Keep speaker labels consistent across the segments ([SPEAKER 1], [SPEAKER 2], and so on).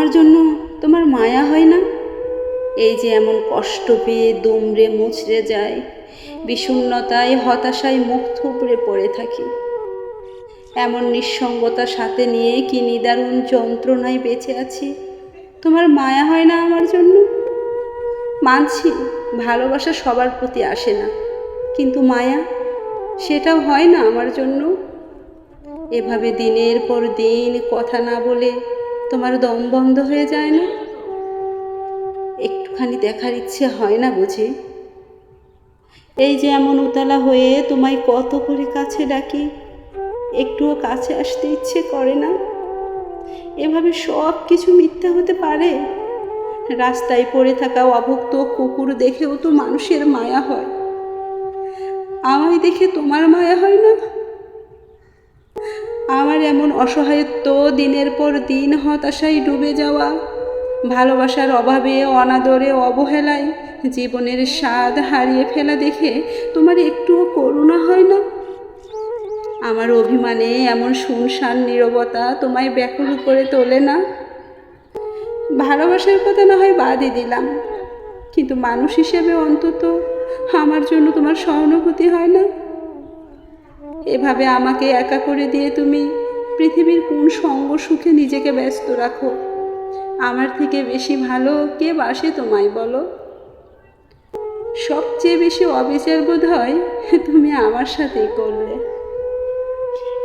[SPEAKER 1] আমার জন্য তোমার মায়া হয় না? এই যে এমন কষ্ট পেয়ে দুমড়ে মুচড়ে যায় বিষণ্ণতায় হতাশায় মুখ থুবড়ে পড়ে থাকি। এমন নিঃসঙ্গতার সাথে নিয়ে কি নিদারুণ যন্ত্রণায় বেঁচে আছি? তোমার মায়া হয় না আমার জন্য? মানছি, ভালোবাসা সবার প্রতি আসে না। কিন্তু মায়া, সেটাও হয় না আমার জন্য? এভাবে দিনের পর দিন কথা না বলে তোমার দম বন্ধ হয়ে যায় না? একটুখানি দেখার ইচ্ছে হয় না বুঝি। এই যে এমন উতলা হয়ে তোমায় কত করে কাছে ডাকি, একটুও কাছে আসতে ইচ্ছে করে না। এভাবে সব কিছু মিথ্যা হতে পারে? রাস্তায় পড়ে থাকা অভুক্ত কুকুর দেখেও তো মানুষের মায়া হয়। আমায় দেখে তোমার মায়া হয় না? আমার এমন অসহায়ত্ব দিনের পর দিন হতাশায় ডুবে যাওয়া, ভালোবাসার অভাবে, অনাদরে, অবহেলায় জীবনের স্বাদ হারিয়ে ফেলা দেখে তোমার একটুও করুণা হয় না? আমার অভিমানে এমন শুনশান নীরবতা তোমায় ব্যাকুল করে তোলে না? ভালোবাসার কথা না হয় বাদই দিলাম, কিন্তু মানুষ হিসেবে অন্তত আমার জন্য তোমার সহানুভূতি হয় না? এভাবে আমাকে একা করে দিয়ে তুমি পৃথিবীর কোন সঙ্গ সুখে নিজেকে ব্যস্ত রাখো? আমার থেকে বেশি ভালো কে বাসে তোমায় বলো? সবচেয়ে বেশি অবিচার বোধ হয় তুমি আমার সাথেই করলে।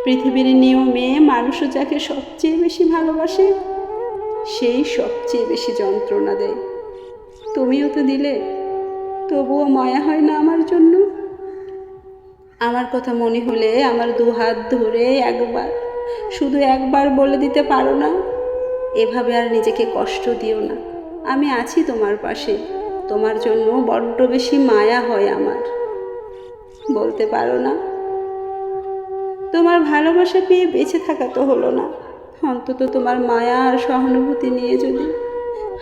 [SPEAKER 1] পৃথিবীর নিয়মে মানুষও যাকে সবচেয়ে বেশি ভালোবাসে, সেই সবচেয়ে বেশি যন্ত্রণা দেয়। তুমিও তো দিলে, তবুও মায়া হয় না আমার জন্য? আমার কথা মনে হলে আমার দু হাত ধরে একবার, শুধু একবার বলে দিতে পারো না। এভাবে আর নিজেকে কষ্ট দিও না। আমি আছি তোমার পাশে। তোমার জন্য বড্ড বেশি মায়া হয় আমার। বলতে পারো না। তোমার ভালোবাসা পেয়ে বেঁচে থাকা তো হলো না। অন্তত তোমার মায়া আর সহানুভূতি নিয়ে যদি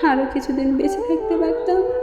[SPEAKER 1] আরও কিছুদিন বেঁচে থাকতে পারতাম।